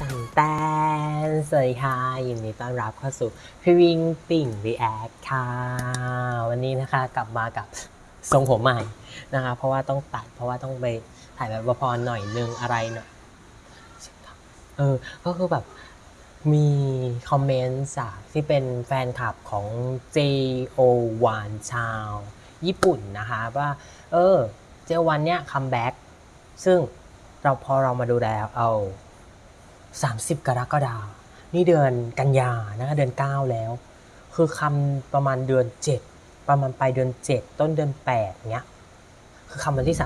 ตันแตนสวัสดีค่ะยินดีต้อนรับเข้าสู่พี่วิงปิ่งรีแอคค่ะ วันนี้นะคะกลับมากับทรงผมใหม่นะคะ เพราะว่าต้องตัดเพราะว่าต้องไปถ่ายแบบประพรหน่อยนึงอะไรหน่อยเออก็คือแบบมีคอมเมนต์จากที่เป็นแฟนคลับของ JO1 ชาว ญี่ปุ่นนะคะว่า เออ JO1 เนี่ยคัมแบ็กซึ่งเราพอเรามาดูแล้วเอา 30 กรกฎาคมนี่เดือนกันยานะเดือน 9 แล้ว คือคำประมาณเดือน 7 ประมาณปลายเดือน 7 ต้นเดือน8เนี้ยคือคำวันที่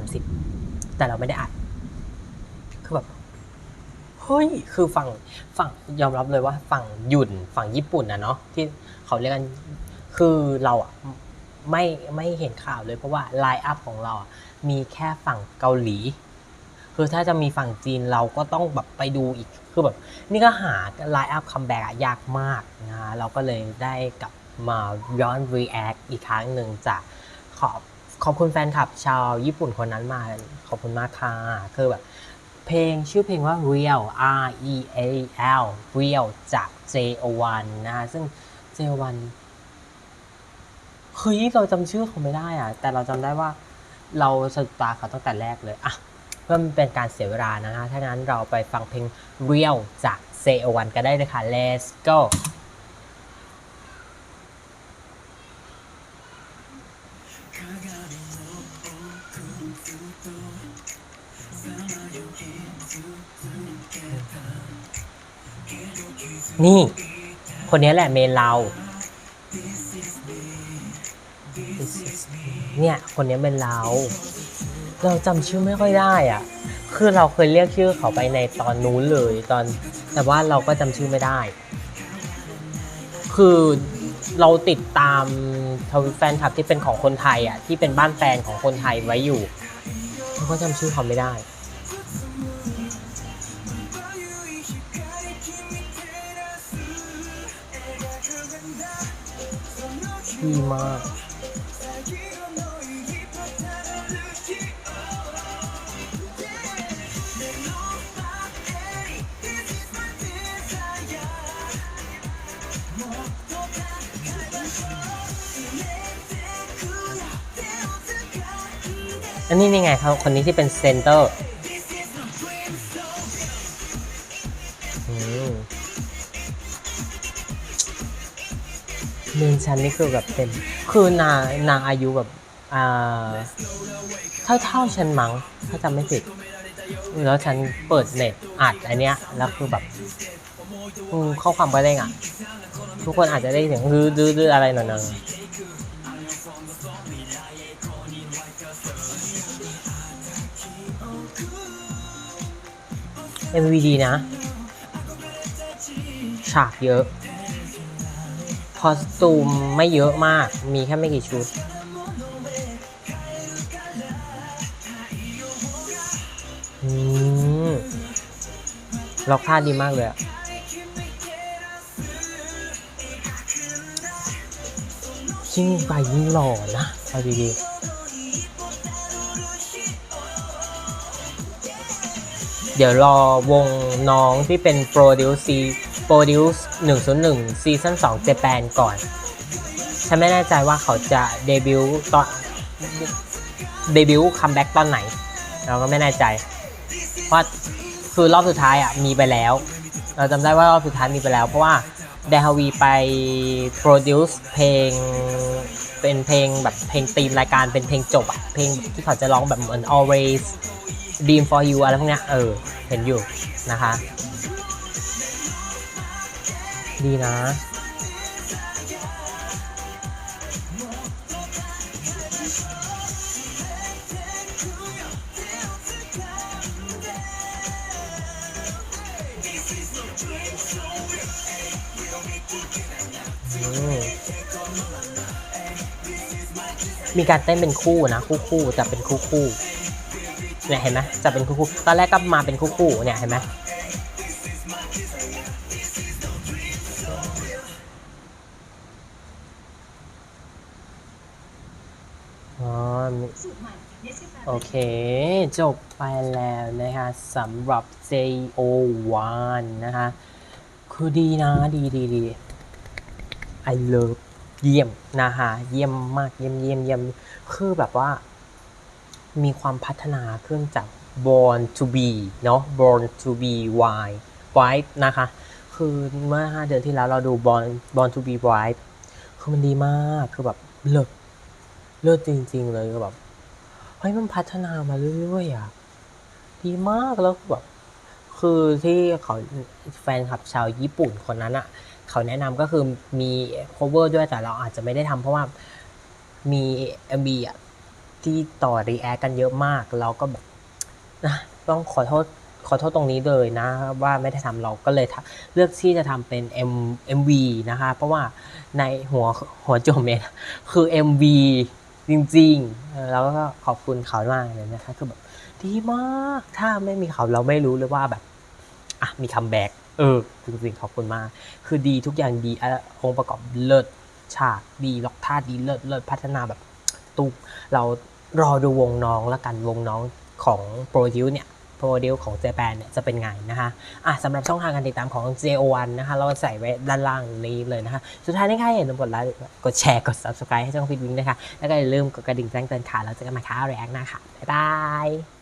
30 แต่เราไม่ได้อัดคือแบบเฮ้ยคือฝั่งฝั่งยอมรับเลยว่าฝั่งหยุ่นฝั่งญี่ปุ่นนะเนาะที่เขาเรียกกันคือเราอะ ไม่ไม่เห็นข่าวเลยเพราะว่าไลน์อัพของเรามีแค่ฝั่งเกาหลี คือถ้าจะมีฝั่งจีนเราก็ต้องแบบไปดูอีกคือแบบนี่ก็หาไลน์อัพคัมแบ็กยากมากนะฮะเราก็เลยได้กลับมาย้อน react อีกครั้งหนึ่งจากขอบขอบคุณแฟนคลับชาวญี่ปุ่นคนนั้นมาขอบคุณมากค่ะคือแบบเพลงชื่อเพลงว่า Real R E A L Real จาก JO1 นะฮะซึ่ง JO1 เฮ้ยเราจำชื่อเขาไม่ได้อะแต่เราจำได้ว่าเราสะดุดตาเขาตั้งแต่แรกเลยอะเพื่อมันเป็นการเสียเวลานะฮะถ้างั้นเราไปฟังเพลง Real จาก JO1 กันได้เลยค่ะ Let's go นี่ คนนี้แหละเมนเรา เนี่ยคนนี้เป็นเรา เราจำชื่อไม่ค่อยได้อะ คือเราเคยเรียกชื่อเขาไปในตอนนู้นเลยตอน แต่ว่าเราก็จำชื่อไม่ได้ คือเราติดตามทวิตแฟนคลับที่เป็นของคนไทยอะที่เป็นบ้านแฟนของคนไทยไว้อยู่เราก็จำชื่อเขาไม่ได้ดีมาก อันนี้นี่ไงเขาคนนี้ที่เป็นเซนเตอร์อืมเมนชันนี่คือแบบเต็ม คือนางนางอายุแบบอ่าเท่าเท่าฉันมั้งถ้าจำไม่ผิด แล้วฉันเปิดเน็ตอัดอันเนี้ย แล้วคือแบบอืมเข้าความกระเด้งอะ ทุกคนอาจจะได้เสียงดื้อดื้อออะไรหน่อยๆ MV ดีนะ ฉากเยอะ คอสตูมไม่เยอะมาก มีแค่ไม่กี่ชุด อืมล็อกท่าดีมากเลยอะยิ่งไปยิ่งหล่อนะ เอาดีๆ เดี๋ยวรอวงน้องที่เป็นโปรดิวซีโปรดิวส์101ซีซั่น2เจแปนก่อน ฉันไม่แน่ใจว่าเขาจะเดบิวต์ตอนเดบิวต์คัมแบ็กตอนไหน เราก็ไม่แน่ใจ เพราะคือรอบสุดท้ายอะมีไปแล้ว เราจำได้ว่ารอบสุดท้ายมีไปแล้ว เพราะว่าเดฮาวีไปโปรดิวส์เพลง เป็นเพลงแบบเพลงธีมรายการเป็นเพลงจบอะเพลงที่เขาจะร้องแบบเหมือน always dream for you อะไรพวกเนี้ยเออ เห็นอยู่นะคะ ดีนะ มีการเต้นเป็นคู่นะคู่คู่จะเป็นคู่คู่เนี่ยเห็นไหมจะเป็นคู่คู่ตอนแรกก็มาเป็นคู่คู่เนี่ยเห็นไหมโอเค จบไปแล้วนะคะสำหรับ JO1 นะคะ คือดีนะ ดีดีดี I love เยี่ยมนะคะเยี่ยมมากเยี่ยมเยี่ยมเยี่ยมคือแบบว่า มีความพัฒนาขึ้นจาก born to be เนาะ born to be wild wild นะคะ คือเมื่อ 5 เดือนที่แล้วเราดู born born to be wild คือมันดีมากคือแบบเลิศเลิศจริง ๆ เลยคือแบบเฮ้ยมันพัฒนามาเรื่อยๆอะดีมากแล้วแบบคือที่เขาแฟนคลับชาวญี่ปุ่นคนนั้นอะ เขาแนะนำก็คือมี cover ด้วยแต่เราอาจจะไม่ได้ทำเพราะว่ามี MV อะที่ต่อรีแอคกันเยอะมาก เราก็แบบนะต้องขอโทษขอโทษตรงนี้เลยนะ ว่าไม่ได้ทำเราก็เลยเลือกที่จะทำเป็น M MV นะคะ เพราะว่าในหัวหัวโจมเนี่ยคือ MV จริงๆเออแล้วก็ขอบคุณเขามากเลยนะคะ คือแบบดีมาก ถ้าไม่มีเขาเราไม่รู้เลยว่าแบบ อะมีคัมแบ็กเออ จริงๆขอบคุณมาก คือดีทุกอย่างดีอะองค์ประกอบเลิศฉากดีล็อกท่าดีเลิศเลิศพัฒนาแบบตุกเรารอดูวงน้องละกันวงน้องของโปรดิวเนี่ยโปรดิวของเจแปนเนี่ยจะเป็นไงนะคะอะสำหรับช่องทางการติดตามของ JO1 นะคะ เราใส่ไว้ด้านล่างนี้เลยนะคะ สุดท้ายนี่ค่ะอย่าลืมกดไลค์กดแชร์กด subscribe ให้ช่องฟิตวิงนะคะ แล้วก็อย่าลืมกดกระดิ่งแจ้งเตือนค่ะแล้วเจอกันใหม่ค่ะแรงนะคะบ๊ายบาย